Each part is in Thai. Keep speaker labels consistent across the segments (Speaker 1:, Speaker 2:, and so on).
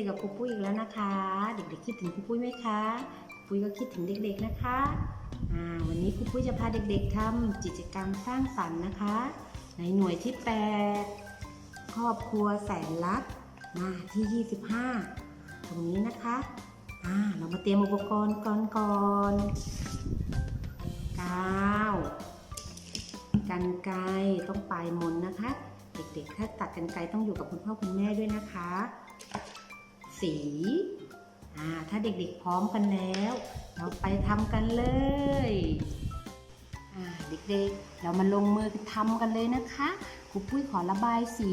Speaker 1: อกับครูปุ้ยอีกแล้วนะคะ เด็กๆคิดถึงครูปุ้ยไหมคะคุปุ้ยก็คิดถึงเด็กๆนะคะอ่าวันนี้ครูปุ้ยจะพาเด็กๆทำกิจกรรมสร้างสรรค์นะคะ ในหน่วยที่ 8 ครอบครัวแสนรักมาที่ 25 ตรงนี้นะคะอ่าเรามาเตรียมอุปกรณ์ก่อนก่อนกาวกันไกต้องปลายมนนะคะ เด็กๆ ถ้าตัดกันไกต้องอยู่กับคุณพ่อคุณแม่ด้วยนะคะ สีถ้าเด็กๆพร้อมกันแล้ว เราไปทำกันเลยเด็กๆ เรามาลงมือทำกันเลยนะคะครูปุ้ยขอระบายสี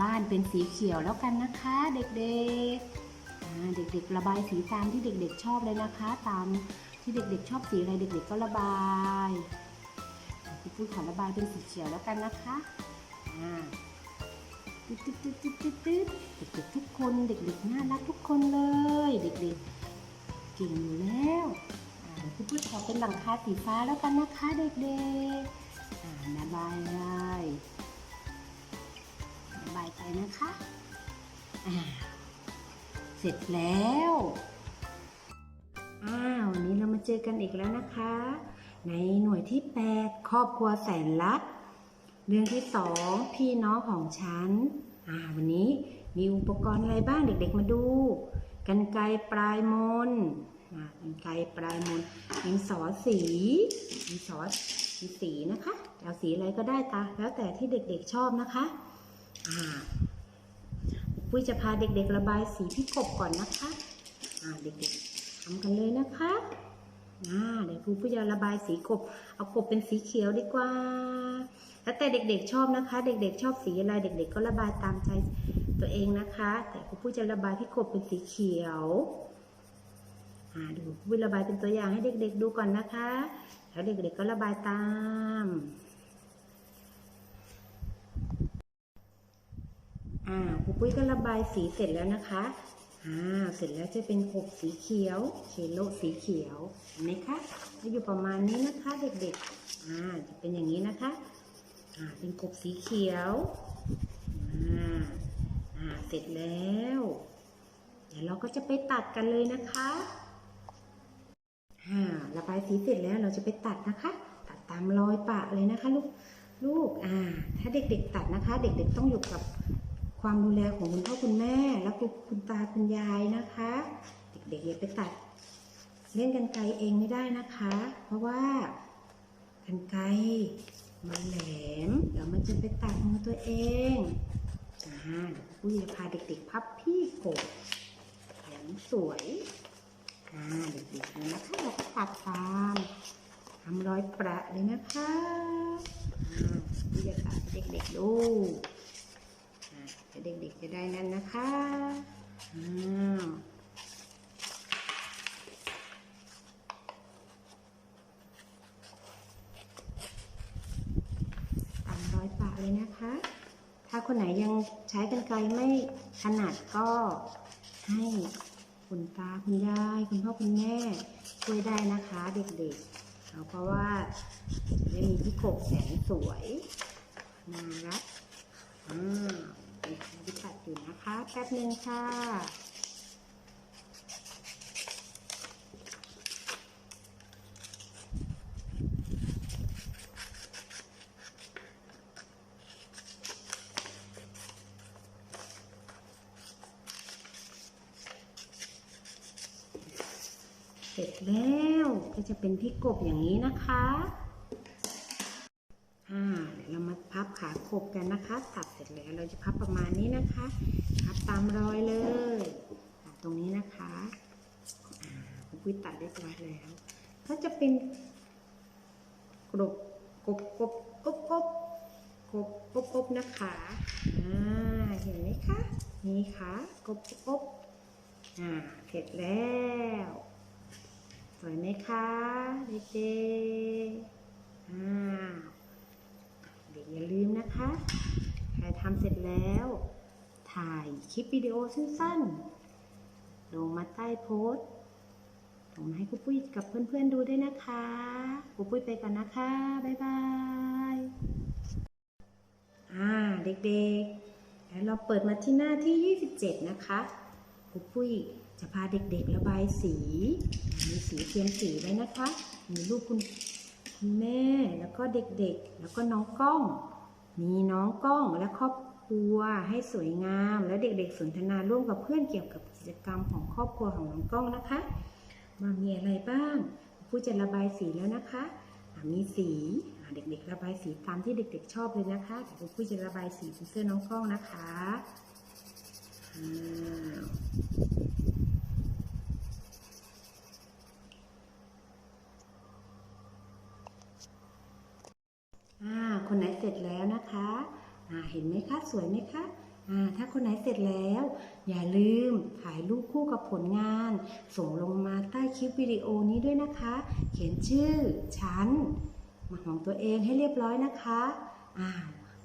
Speaker 1: บ้านเป็นสีเขียวแล้วกันนะคะ เด็กๆ เด็กๆ ระบายสีตามที่เด็ก ๆ ชอบเลยนะคะ ตามที่เด็ก ๆ ชอบสีอะไรเด็ก ๆ ก็ระบายครูปุ้ยขอระบายเป็นสีเขียวแล้วกันนะคะ ตึ๊ดตึ๊ดตึ๊ดตึ๊ดตึ๊ดตึ๊ดเด็กๆทุกคนเด็กๆน่ารักทุกคนเลย เด็กๆเก่งอยู่แล้วเดี๋ยวคุณพูดขอเป็นหลังคาสีฟ้าแล้วกันนะคะเด็กๆอ่าระบายเลยระบายไปนะคะอ่าเสร็จแล้วอ้าววันนี้เรามาเจอกันอีกแล้วนะคะ ในหน่วยที่ 8 ครอบครัวแสนรัก เรื่องที่สองพี่น้องของฉัน อ่า วันนี้มีอุปกรณ์อะไรบ้างเด็ก ๆ มาดู กันไกรปลายมนอ่ากันไกรปลายมนดินสอสีดินสอสีสีนะคะจะเอาสีอะไรก็ได้ตาแล้วแต่ที่เด็กๆชอบนะคะ อ่า ปุ้ยจะพาเด็กๆระบายสีพี่กบก่อนนะคะ อ่า เด็กๆทำกันเลยนะคะ อ่า เดี๋ยวครูปุ้ยจะระบายสีกบ เอากบเป็นสีเขียวดีกว่า แล้วแต่เด็กๆชอบนะคะ เด็กๆชอบสีอะไร เด็ก ๆ ก็ระบายตามใจตัวเองนะคะ แต่ครูปุ้ยจะระบายพี่กบเป็นสีเขียวอ่าดูครูปุ้ยระบายเป็นตัวอย่างให้เด็ก ๆ ดูก่อนนะคะ แล้วเด็กๆก็ระบายตามอ่าครูปุ้ยก็ระบายสีเสร็จแล้วนะคะอ่าเสร็จแล้วจะเป็นกบสีเขียวเคโลสีเขียวเห็นไหมคะจะอยู่ประมาณนี้นะคะ เด็กๆอ่าจะเป็นอย่างนี้นะคะ เป็นกบสีเขียวอ่าอ่าเสร็จแล้ว เดี๋ยวเราก็จะไปตัดกันเลยนะคะอ่าระบายสีเสร็จแล้วเราจะไปตัดนะคะ ตัดตามรอยปะเลยนะคะ ลูกลูกอ่า ถ้าเด็กๆตัดนะคะ เด็กๆต้องอยู่กับความดูแลของคุณพ่อคุณแม่ แล้วก็คุณตาคุณยายนะคะ เด็กๆอย่าไปตัด เล่นกันไกลเองไม่ได้นะคะ เพราะว่ากันไกล มันแหลมเดี๋ยวมันจะไปตัดมือตัวเองอ่าผู้จะพาเด็กๆพับพี่กบแขนสวยอ่าเด็กๆเลยนะคะเราก็ตัดตามทำรอยประเลยนะคะอ่าผู้จะตัดเด็กๆดูอ่าเดี๋ยวเด็กๆจะได้นั่นนะคะอ้าว ตามรอยปะ เลยนะคะ ถ้าคนไหนยังใช้กันไกลไม่ถนัดก็ให้คุณตาคุณยายคุณพ่อคุณแม่ช่วยได้นะคะเด็กๆเอาเพราะว่าจะได้มีพี่โขกแสนสวยน่ารักอ่าเป็นที่ตัดอยู่นะคะแป๊บนึงค่ะ เสร็จแล้วก็จะเป็นพี่กบอย่างนี้นะคะอ่าเดี๋ยวเรามาพับขากบกันนะคะตัดเสร็จแล้วเราจะพับประมาณนี้นะคะ พับตามรอยเลยตัดตรงนี้นะคะอ่าคุณปุ้ยตัดเรียบร้อยแล้ว ก็จะเป็นกรบกบกบกบกบกบกบกบนะคะอ่าเห็นไหมคะนี่ค่ะกบกบอ่าเสร็จแล้ว สวยไหมคะเด็กๆอ่าเด็กอย่าลืมนะคะ ใครทำเสร็จแล้ว ถ่ายคลิปวิดีโอสั้นๆ ลงมาใต้โพสต์ส่งมาให้ครูปุ้ยกับเพื่อนๆดูด้วยนะคะครูปุ้ยไปก่อนนะคะ บ๊ายบายอ่าเด็กๆ แล้วเราเปิดมาที่หน้าที่ 27 นะคะ รูครูปุ้ยจะพาเด็กๆระบายสี มีสีเตรียมสีไว้นะคะ มีรูปคุณคุณแม่ แล้วก็เด็กๆ แล้วก็น้องกล้อง มีน้องกล้องและครอบครัวให้สวยงาม และเด็กๆสนทนาร่วมกับเพื่อนเกี่ยวกับกิจกรรมของครอบครัวของน้องกล้องนะคะ มามีอะไรบ้างคุ้ยจะระบายสีแล้วนะคะ มีสีเด็กๆ ระบายสีตามที่เด็กๆ ชอบเลยนะคะคุ้ยจะระบายสีเสื้อน้องกล้องนะคะ คนไหนเสร็จแล้วนะคะเห็นไหมคะ สวยไหมคะถ้าคนไหนเสร็จแล้ว อย่าลืมถ่ายรูปคู่กับผลงาน ส่งลงมาใต้คลิปวิดีโอนี้ด้วยนะคะ เขียนชื่อชั้นมาของตัวเองให้เรียบร้อยนะคะ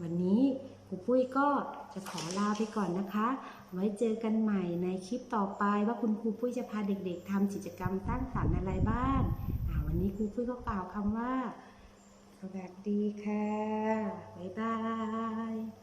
Speaker 1: วันนี้ครูปุ้ยก็จะขอลาไปก่อนนะคะ ไว้เจอกันใหม่ในคลิปต่อไปว่าคุณครูปุ้ยจะพาเด็กๆทำกิจกรรมตั้งสรรค์อะไรบ้างวันนี้ครูปุ้ยก็กล่าวคำว่า สวัสดีค่ะ บ๊ายบาย